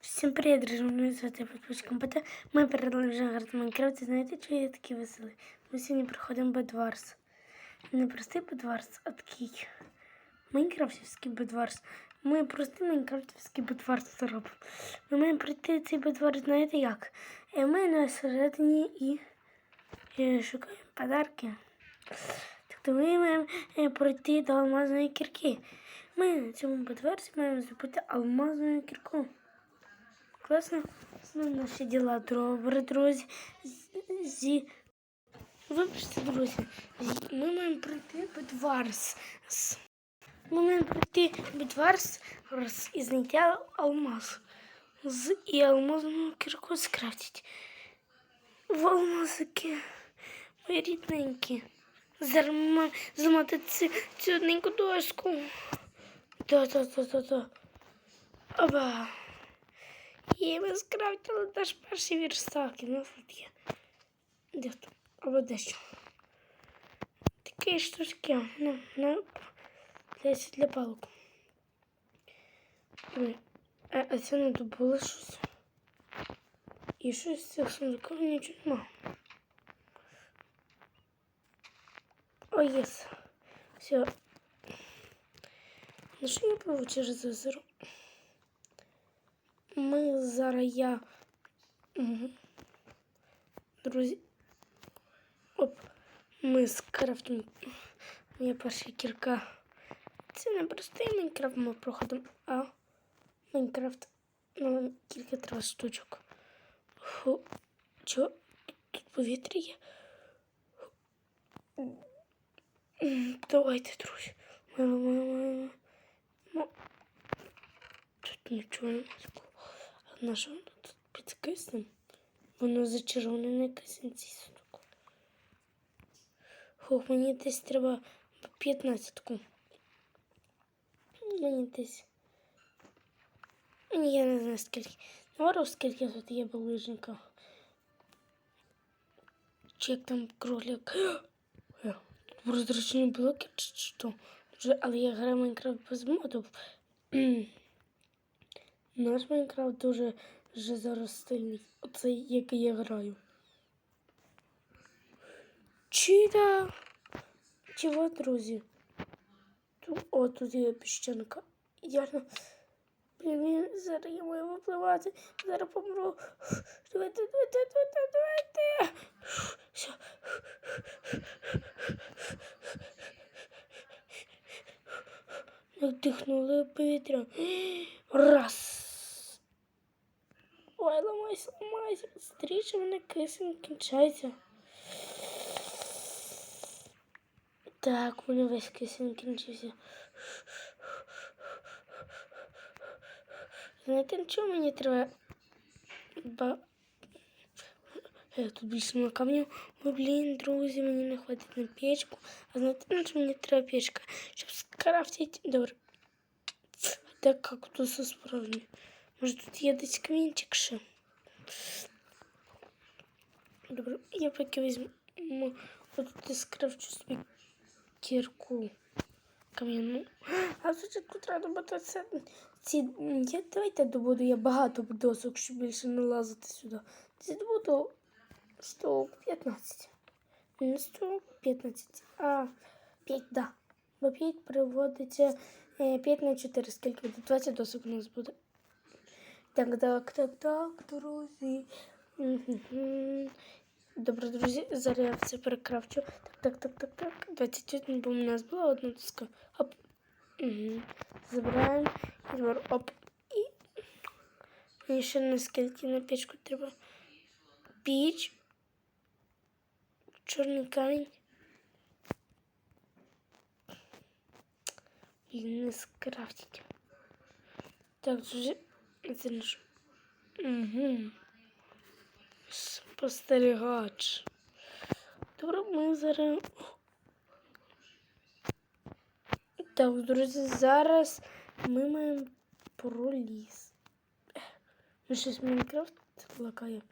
Всім привіт, друзі, мене звати Подпочка МПТ. Ми продовжуємо грати в Майнкрафт. Знаєте, чого я такий веселий? Ми сьогодні проходимо Бедварс. Не простий Бедварс, а такий Майнкрафтівський Бедварс. Ми простий Майнкрафтівський Бедварс зробимо. Ми маємо пройти цей Бедварс, знаєте як? І ми на середині і, і шукаємо подарки. Тобто ми маємо е, пройти до алмазної кірки. Ми на цьому Бедварсі маємо зробити алмазну кірку. Класно. Ну, наші діла добре, друзі. Зі... Вибачте, друзі. Зі- Ми маємо пройти Бедварс. З- Ми маємо пройти Бедварс і знайти алмаз. З і алмазну кірку скрафтити. В алмазики. Мої рідненькі. Маємо зламати цю, цю одненьку дошку. Да-да-да-да-да. Оба. І ми скрафтили наш перший верстак. І у нас тут є. Де тут? Або дещо. Такі штучки. Ну, ну, для, для палок. Ой, А, а це не добуло щось. І щось з цих сундуків нічого нема. О, єс. Все. Ну що я пливу через озеро? Ми зараз я. Друзі. Оп. Ми скрафтимо. Моя перша кірка. Це не простий Майнкрафт ми проходимо, а Майнкрафт. Ну, кілька треба штучок. Фу. Чо? Тут повітря є. Давайте, друзі. Ми- Тут нічого немає на що воно тут під киснем? Воно зачароване на кисенці сундуку. Хух, мені десь треба 15-ку. Мені десь. Я не знаю скільки. Навору, скільки тут є булижників. Чи як там кролик. Тут прозрачні блоки чи що? Але я граю Майнкрафт без модів. Наш Майнкрафт дуже вже зараз стильний. Оцей, який я граю. Чіда! Чого, друзі? О, тут є піщанка. Ідеально. Блін, зараз я маю випливати. Зараз помру. Давайте, давайте, давайте, давайте. Все. Вдихнули повітря. Раз. Ой, ламайся, ламайся. Стріче мене кисень кінчається. Так, у мене весь кисень кінчився. Знаєте, на чому мені треба? Ба... Е, Тут більше на камню. Ой, блін, друзі, мені не хватить на печку. А знаєте, на чому мені треба печка? Щоб скрафтити. Добре. Так кактуси справжні. Може тут є десь камінчик ще? Добре, я поки візьму. От скрафчу собі кірку кам'яну. А спочатку треба добути це. Ці, я, давайте добуду я багато досок, щоб більше не лазити сюди. Ці добуду 115. Не 115, а 5, да. Бо 5 приводиться е, 5 на 4, скільки буде? 20 досок у нас буде. Так, так, так, так, друзі. Добре, друзі, зараз я все перекрафчу. Так, так, так, так, так. 21, бо у нас була одна доска. Оп. Забираємо. Оп. І мені ще на скільки на печку треба. Піч. Чорний камінь. Блін, не скрафтить. Так, друзі, наш. Угу. Спостерігач. Добре, ми зараз. Так, друзі, зараз ми маємо проліз. Ну, щось Майнкрафт лакає.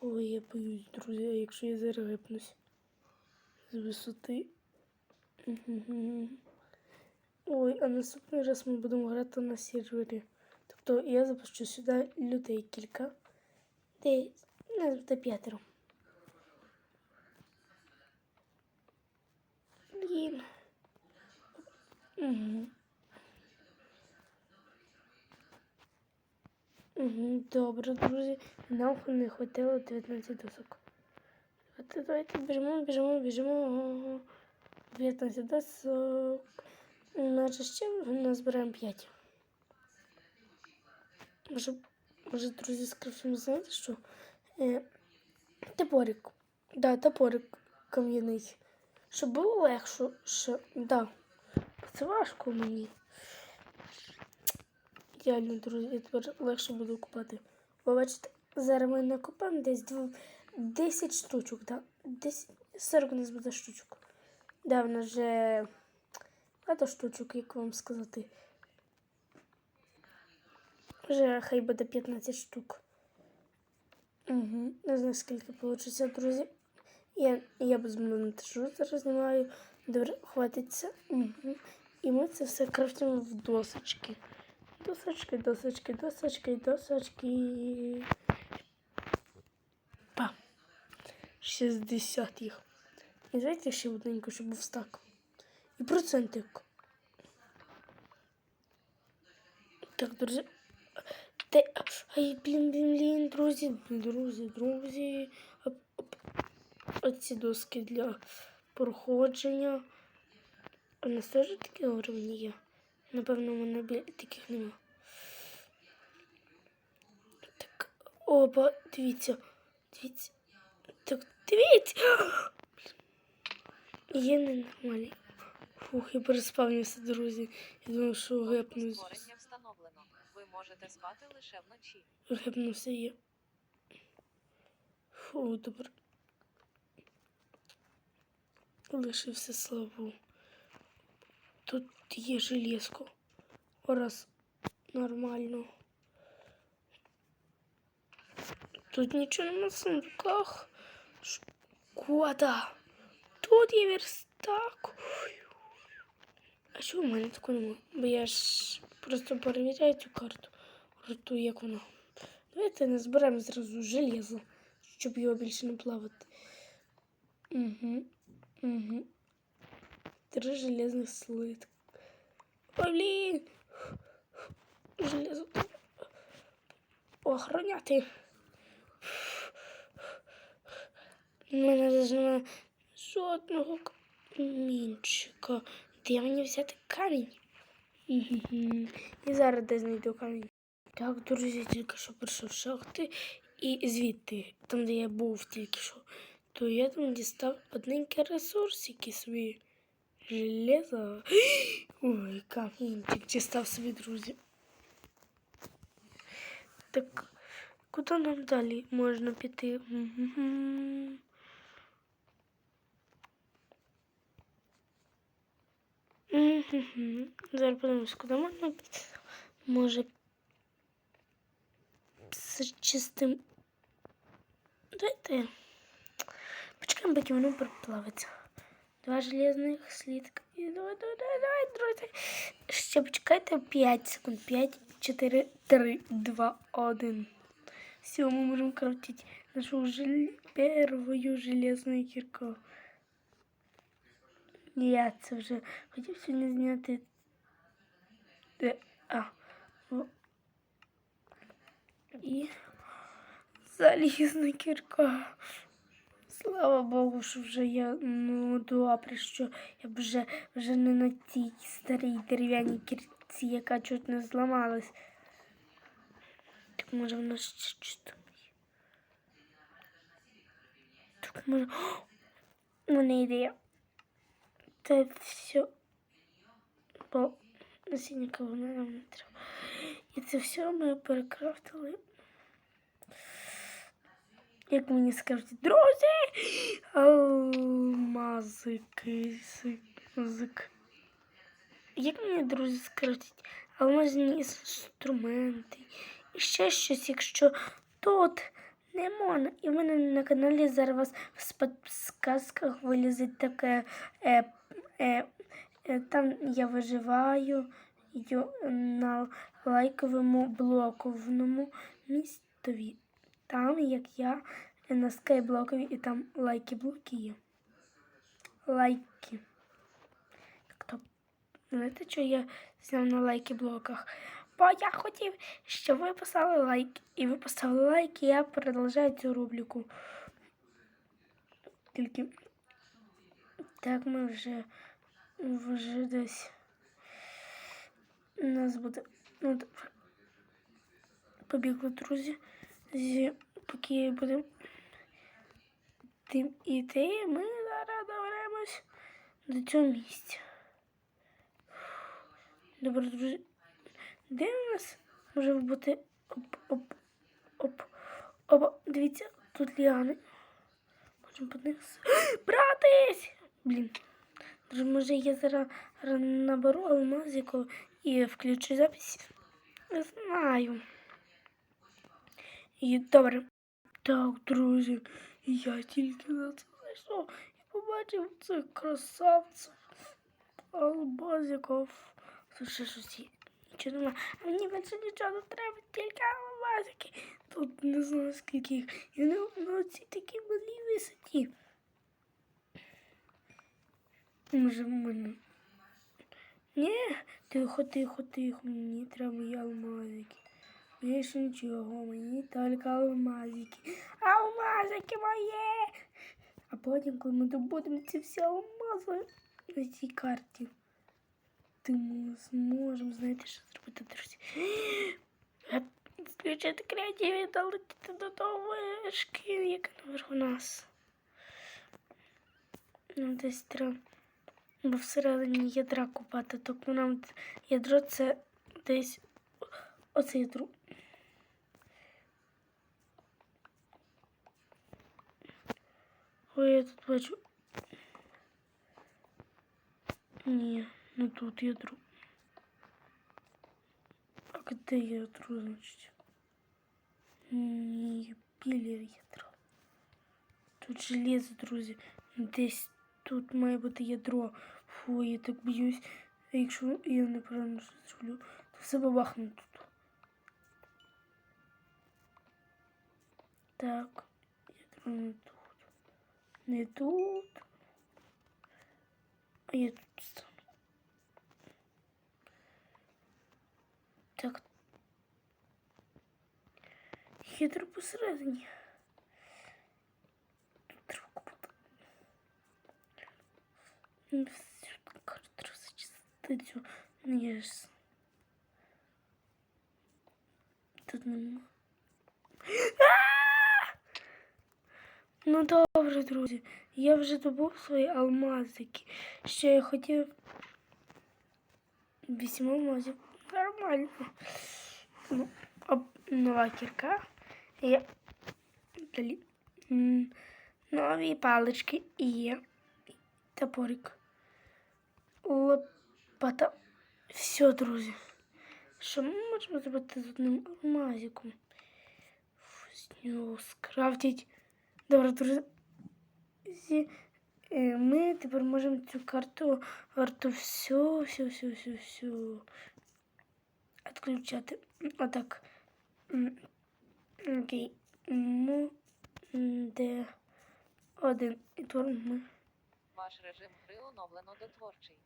Ой, я боюсь, друзі, якщо я зараз гипнусь з висоти. Ой, а наступний раз ми будемо грати на сервері. Тобто я запущу сюди людей кілька. Десь, нас буде п'ятеро. Блін. Угу. Угу, добре, друзі. Нам не хватило 19 досок. Давайте, давайте біжимо, біжимо, біжимо. 19 досок. Наче ще назбираємо 5. Може, може, друзі, скрафтимо, знаєте що? Е, топорик. Да, топорик кам'яний. Щоб було легше. Що, да. Це важко мені. Реально, друзі, я тепер легше буду купати. Бо бачите, зараз ми накопаємо десь 10 штучок, да? 10, 40 у нас буде штучок. Да, в нас вже багато штучок, як вам сказати. Вже хай буде 15 штук. Угу. Не знаю, скільки вийде, друзі. Я, я без монтажу зараз знімаю. Добре, хватиться. Угу. І ми це все крафтимо в досочки. Досочки, досочки, досочки, досочки. Па. 60 їх. І давайте ще одненько, щоб був стак. І процентик. Так, друзі. Те, ай, блін, блін, блін, друзі, друзі, друзі. Оці доски для проходження. У нас теж такі уровні є. Напевно, у мене таких нема. Так, оба, дивіться, дивіться. Так, дивіться. Є ненормальні. Фух, я переспавнився, друзі. Я думав, що гепнусь. створення встановлено. Ви можете спати лише вночі. Гепнувся є. Фу, добре. Лишився славу. Тут є железко. Раз нормально. Тут нічого в сундуках. Шкода. Тут є верстак. А чого в мене такого нема? Бо я ж просто перевіряю цю карту. Рту, як вона. Давайте не зберемо зразу железо, щоб його більше не плавати. Угу. Угу. Три железних слитка. Ой, блін! Железо. Охороняти. У мене немає жодного камінчика. Де мені взяти камінь? І зараз де знайду камінь. Так, друзі, тільки що прийшов шахти і звідти, там, де я був тільки що, то я там дістав одненький ресурсики собі. Железо. Ой, камінчик дістав собі, друзі. Так, куди нам далі можна піти? Зараз подивимось, куди можна піти. Може з чистим. Давайте. Почекаємо, поки воно проплавиться. Два железних слідка. І давай, давай, давай, давай, друзі. Ще почекайте 5 секунд. 5, 4, 3, 2, 1. Все, мы можем крутить нашу жел... первую железную кірку. Я це вже хотів сьогодні зняти. Де? А. І залізна кірка. Слава Богу, що вже я ну добре, що я вже, вже не на тій старій дерев'яній кірці, яка чуть не зламалась. Так може вона ще чисто. Так може. О! Мене ідея. Це все. Бо кавуна нам не треба. І це все ми перекрафтили. Як мені скажуть, друзі, алмази, кисик. Як мені, друзі, скажуть, алмазні інструменти і ще щось, якщо тут не можна. І в мене на каналі зараз в спа- сказках вилізить таке е, Е, е, там я виживаю на лайковому блоковному містові. Там, як я на скайблокові, і там лайки блоки є. Лайки. Знаєте, що я зняв на лайки блоках? Бо я хотів, щоб ви поставили лайк. І ви поставили лайк, і я продовжую цю рубрику. Тільки так ми вже, вже десь. У нас буде. Ну. Побігли, друзі. Зі, поки будемо тим іти, ми зараз доберемось до цього місця. Добре, друзі. Де у нас може бути оп, оп, оп, оп, дивіться, тут ліани. Можемо подивитися. Братись! Блін. Може я зараз наберу алмазику і включу запись. Не знаю. І добре. Так, друзі, я тільки на це зайшов і побачив цих красавців. Алмазиків. Тут ще Нічого нема. А мені більше нічого не треба, тільки алмазики. Тут не знаю скільки їх. І вони на цій такій малій висоті. Може в мене. Ні, тихо, тихо, тихо. Мені треба мої алмазики. Більше нічого, мені тільки алмазики. Алмазики мої! А потім, коли ми добудемо ці всі алмази на цій карті, то ми зможемо, знаєте, що зробити, друзі? Включити креатив і долетіти до того вишки, яка наверху нас. Ну, десь треба. Бо всередині ядра купати, тобто нам ядро це десь оце ядро. Ой, я тут бачу. Ні, не тут ядро. А де ядро, значить? Ні, білі ядро. Тут железо, друзі. Десь тут має бути ядро. Фу, я так боюсь. А якщо я неправильно щось зроблю, то все бабахне тут. Так, ядро не тут. Не тут. А я тут стану. Ядро посередині. Тут треба купити. Ну, всю карту зачистити цю ніж. Тут нема. А! Ну добре, друзі. Я вже добув свої алмазики. Ще я хотів вісім алмазів. Нормально. Ну, об, нова кірка. Є. Далі. Нові палички і є. Топорик. Лопата. Все, друзі. Що ми можемо зробити з одним алмазиком? З нього скрафтить. Добре, друзі. Е, Ми тепер можемо цю карту карту всю, всю, всю, всю, всю відключати. Отак. Му, де один. І творимо. Ваш режим гри оновлено до творчий.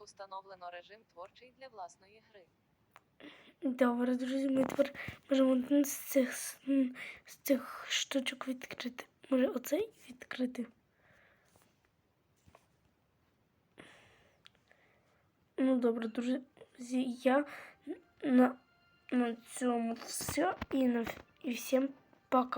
Установлено режим творчий для власної гри. Добре, друзі, ми тепер можемо один з цих, з цих штучок відкрити. Може оцей відкрити? Ну, добре, друзі, я на, на цьому все і, на, і всім